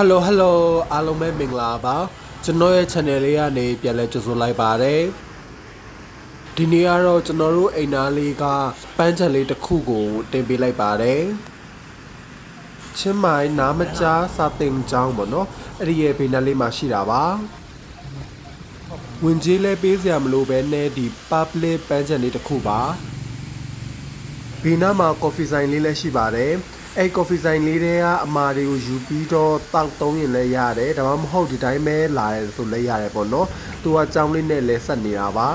Hello Hello အားလုံးပဲမင်္ဂလာပါကျွန်တော်ရဲ့ channel လေးကနေပြန်လဲကြိုဆိုလိုက်ပါတယ်ဒီနေ့ကတော့ကျွန်တော်တို့အိမ်သားလေးကပန်းချံလေးတစ်ခုကိုတင်ပေးလိုက်ပါတယ်ချင်းမိုင်နားမကြားစာတင်ကျောင်းပေါ့နော်အဲ့ဒီရဲ့ဘေးနားလေးမှာရှိတာပါဝင်ကြီးလဲပေးစရာမလိုပဲနဲ့ဒီ public ပန်းချံလေးတစ်ခုပါဘေးနားမှာ coffee ဆိုင်လေးလည်းရှိပါတယ် အဲ့ coffee ဆိုင်လေးတွေကအမာတွေကိုယူပြီးတော့တောက်သုံးရင်လည်းရတယ်ဒါမှမဟုတ်ဒီတိုင်းပဲလာရဲဆိုလည်းရတယ်ပေါ့နော်သူကကြောင်းလေးနဲ့လဲဆက်နေတာပါ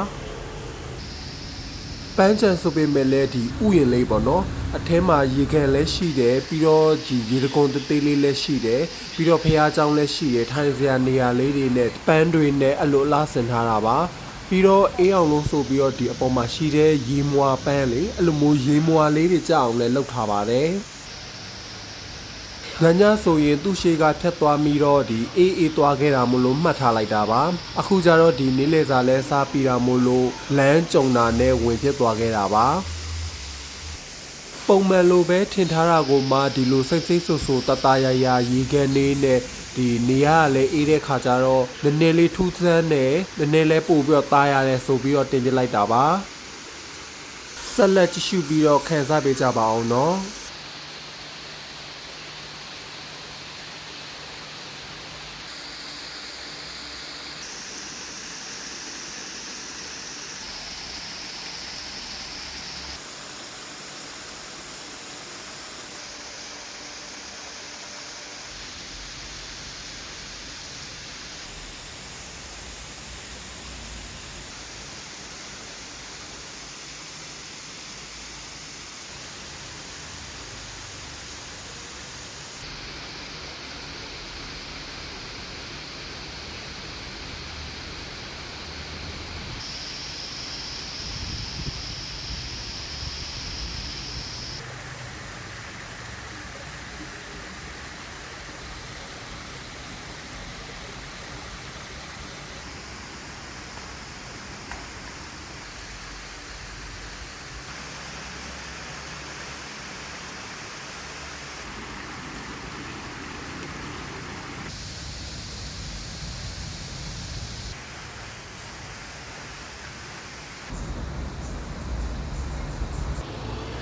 ပန်းချံဆိုပေမဲ့လည်းဒီဥယျင်လေးပေါ့နော်အထဲမှာရေကန်လည်းရှိတယ်ပြီးတော့ဒီရေတကုံသေးသေးလေးလည်းရှိတယ်ပြီးတော့ဖះเจ้าလည်းရှိတယ်ထိုင်စရာနေရာလေးတွေနဲ့ပန်းတွေနဲ့အလိုအလားဆင်ထားတာပါပြီးတော့အေးအောင်လို့ဆိုပြီးတော့ဒီအပေါ်မှာရှိတဲ့ရေမွာပန်းလေးအဲ့လိုမျိုးရေမွာလေးတွေကြအောင်လည်းလုပ်ထားပါတယ် ငញ្ញဆိုရင်သူ့ရှေ့ကဖြတ်သွားပြီးတော့ဒီအေးအေးသွားခဲ့တာမို့လို့မှတ်ထားလိုက်တာပါအခုကျတော့ဒီနေ့လေစာလဲစားပြီးတာမို့လို့လမ်းကြုံတာနဲ့ဝင်ဖြစ်သွားခဲ့တာပါပုံမှန်လိုပဲထင်ထားတာကိုမှဒီလိုစိတ်စိတ်ဆူဆူတတရရရေခဲနေနဲ့ဒီနေရကလည်းအေးတဲ့ခါကျတော့နည်းနည်းလေးထူးဆန်းတယ်နည်းနည်းလေးပို့ပြီးတော့ตายရတယ်ဆိုပြီးတော့တင်ပြလိုက်တာပါဆက်လက်ကြည့်ရှုပြီးတော့ခံစားပေးကြပါအောင်နော်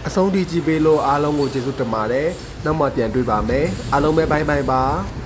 အဆုံးထိကြည့်ပေးလို့အားလုံးကိုကျေးဇူးတင်ပါတယ်။နောက်မှပြန်တွေ့ပါမယ်။အားလုံးပဲဘိုင်းဘိုင်းပါ။